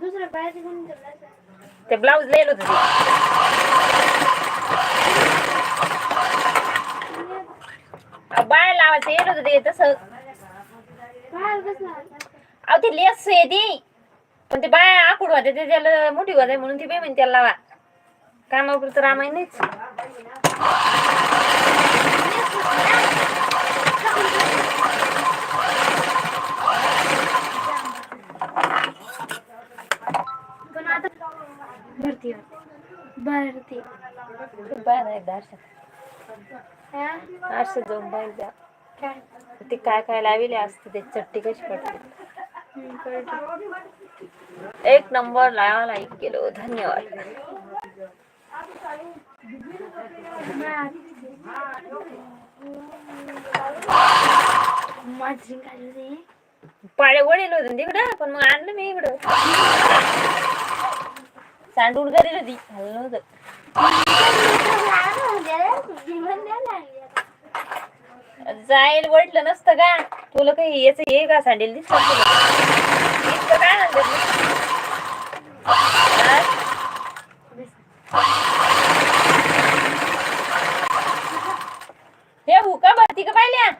दुसरं बाहेर घेऊन ते ब्लाऊज लिहिलं होतं ते बाय लावायचं येत होतं ते तसं. बाहेर कसला अहो ती लेस आहे ती. पण ते बाय आकुड होते ते त्याला मोठी होते म्हणून ती म्हणते त्याला लावा. कामापुरतं रामायण नाहीच. आता भरती भरती. बाय ना एकदा आरशात हा? आरशात जाऊन बाहेर द्या काय? ते काय काय लाविले असते ते चट्टी कशी पडते. एक नंबर लाया लाईक केलो धन्यवाद. पाळे वडील होते तिकडे पण मग आणलं मी इकडं. सांडून करील होती हल्लं होतं जाईल वाटलं नसतं का? तुला काही याच हे का सांडेल दिसत तुला इतकं काय म्हणतात मी? हा? हे हुका भरती का पाहिल्या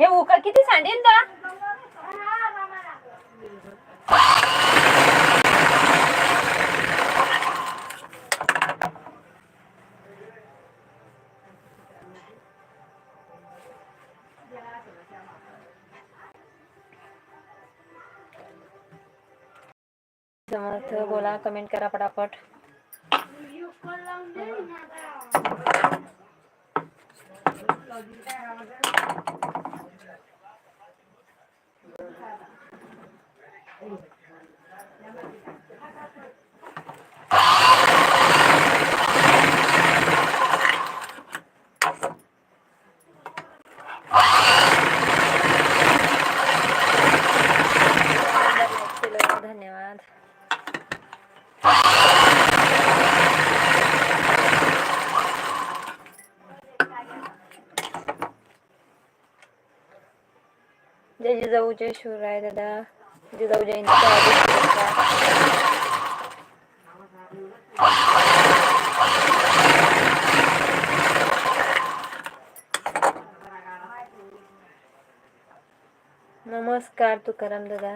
हे उका किती सांडेल का समर्थ बोला कमेंट करा पटापट. धन्यवाद जय जिजाऊ जय शिवराय दादा जिजाऊ नमस्कार तुकाराम दादा.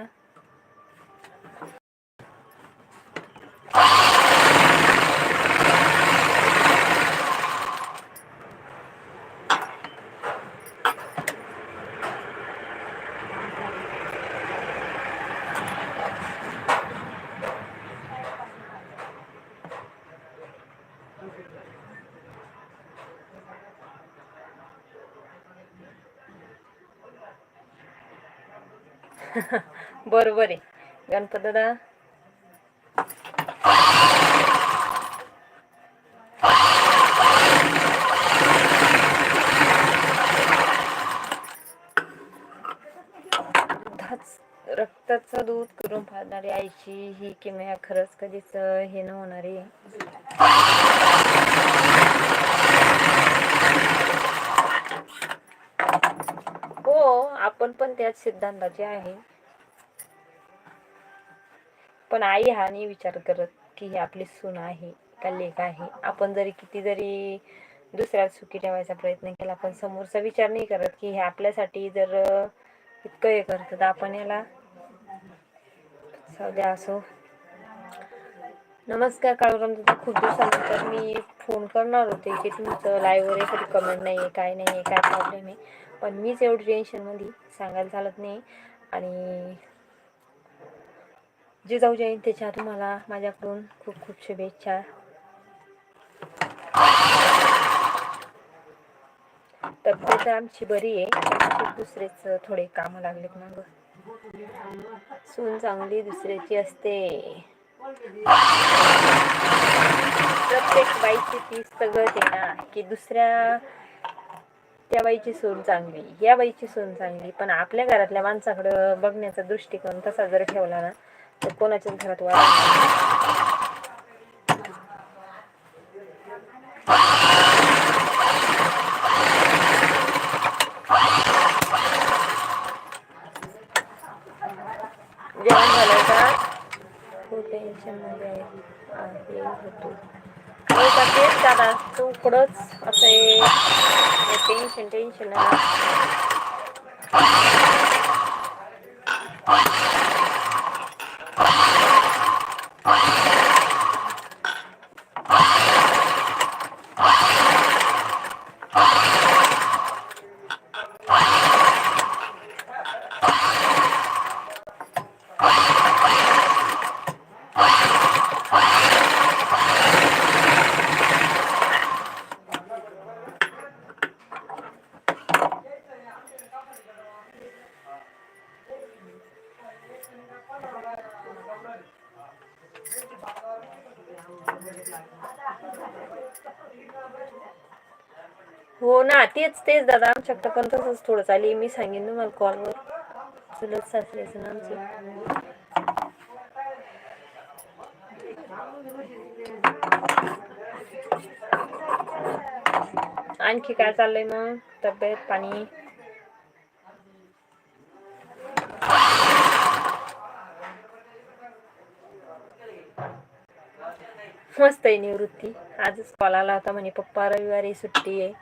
बरोबर आहे. गणपत दादा. रक्ताचं दूध करून फाडणारी आईची ही किमया खरंच कधीच हे न होणारी. हो आपण पण त्याच सिद्धांताचे आहे. पण आई हा नाही विचार करत की ही आपली सून आहे का लेख आहे. आपण जरी किती जरी दुसऱ्याला सुखी ठेवायचा प्रयत्न केला पण समोरचा विचार नाही करत की हे आपल्यासाठी जर इतकं हे करत तर आपण याला सध्या असो. नमस्कार काळूराम दादा. खूप दिवसानंतर मी फोन करणार होते की तुमचं लाईव्हवर एखादी कमेंट नाही आहे काय नाही आहे काय प्रॉब्लेम आहे? पण मीच एवढी टेन्शनमध्ये सांगायला चालत नाही. आणि जे जाऊ जाईन त्याच्या तुम्हाला माझ्याकडून खूप खूप शुभेच्छा. तब्येत आमची बरी आहे. दुसरेच थोडे कामं लागलेत ना ग. सून चांगली दुसऱ्याची असते. प्रत्येक बाईची तीच सगळं ते ना की दुसऱ्या त्या बाईची सून चांगली या बाईची सून चांगली पण आपल्या घरातल्या माणसाकडं बघण्याचा दृष्टिकोन तसा जर ठेवला ना तर कोणाच्याच घरात वाढ जेवण झालं का खूप टेन्शनमध्ये आहे आहे होतो हो का तेच तू पुढंच असं आहे टेन्शन टेन्शन हो ना तेच तेच दादा आमच्या पण तसंच थोडं चालेल मी सांगेन तुम्हाला मला कॉलवर चुलत सासऱ्याचं ना आमचं. आणखी काय चाललंय मग? तब्येत पाणी? मस्त आहे निवृत्ती. आजच कॉल आला होता म्हणे पप्पा रविवारी सुट्टी आहे.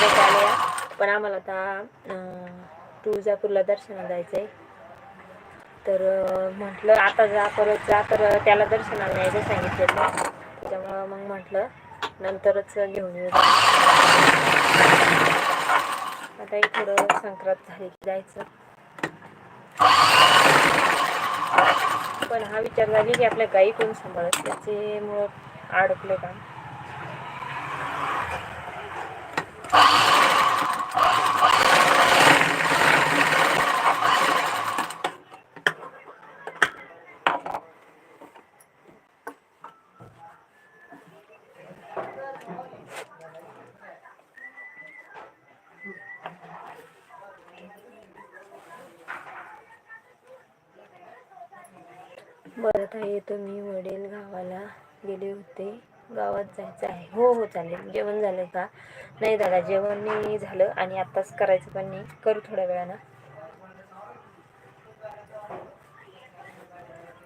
भेटायला पण आम्हाला आता तुळजापूरला दर्शनाला जायचं आहे तर म्हटलं आता जा परत जा. तर त्याला दर्शनाला न्यायचं सांगितलेलं. त्याच्यामुळं मग म्हटलं नंतरच घेऊन येऊ. आताही थोडं संक्रांत झाली की जायचं. पण हा विचार झाली की आपल्या गाई कोण सांभाळत? त्याच्यामुळं अडकले का? बरं ताई येतो मी वडील गावाला गेले होते. गावात जायचं आहे. हो हो चालेल. जेवण झालं का? नाही दादा जेवण नाही झालं आणि आत्ताच करायचं पण नाही. करू थोड्या वेळानं.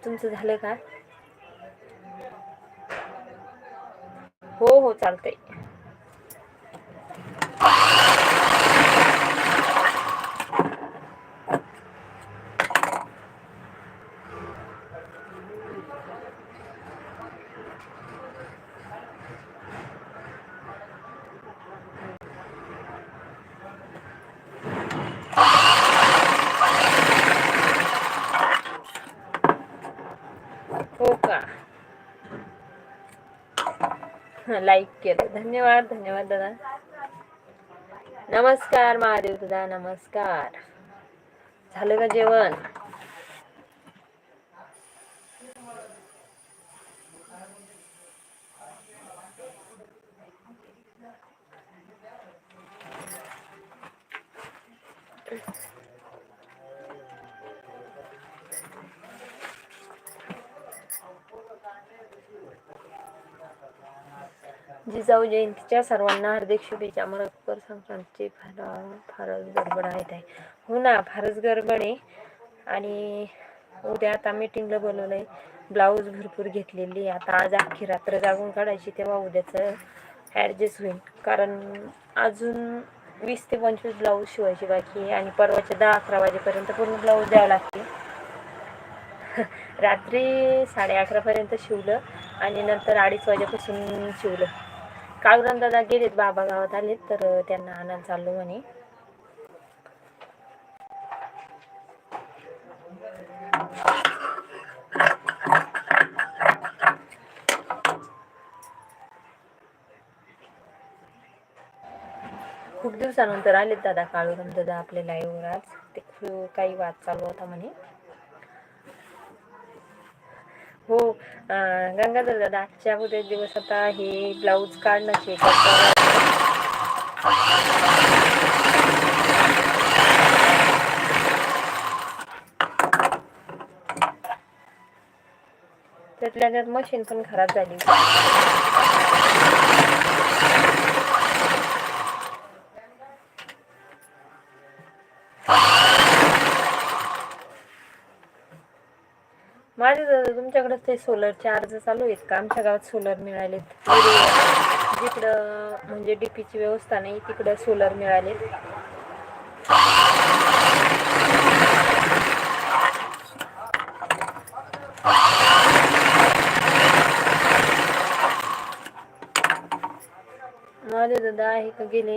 तुमचं झालं का? हो हो चालतंय हो का लाईक केलं. धन्यवाद धन्यवाद दादा. नमस्कार महादेव दादा नमस्कार. झालं का जेवण? जिजाऊ जयंतीच्या सर्वांना हार्दिक शुभेच्छा. मकर संक्रांतीची फार फारच गडबड आहेत आहे हो ना फारच गडबड आहे. आणि उद्या आता मीटिंगला बोलवलं आहे ब्लाऊज भरपूर घेतलेली आहे. आता आज अख्खी रात्र जागून काढायची तेव्हा उद्याचं ॲडजस्ट होईल. कारण अजून वीस ते पंचवीस ब्लाऊज शिवायची बाकी आहे. आणि परवाच्या दहा अकरा वाजेपर्यंत पूर्ण ब्लाऊज द्यावं लागते रात्री साडे अकरापर्यंत शिवलं आणि नंतर अडीच वाजेपासून शिवलं. कालून दादा गेलेत बाबा गावात आलेत तर त्यांना आणायला चाललो म्हणे. खूप दिवसानंतर आलेत दादा काळूराम दादा आपल्या लाईव्हवर आज. ते काही वाद चालू होता म्हणे हो अं, गंगाधर दादा आजच्या उद्या दिवस आता हे ब्लाऊज काढणं चेक त्यातल्या त्यात मशीन पण खराब झाली. तुमच्याकडे ते सोलरचे अर्ज चालू आहेत का? आमच्या गावात सोलर मिळालेत. जिकडं म्हणजे डीपीची व्यवस्था नाही तिकडं सोलर मिळालेत. माझे दादा आहे का गेले?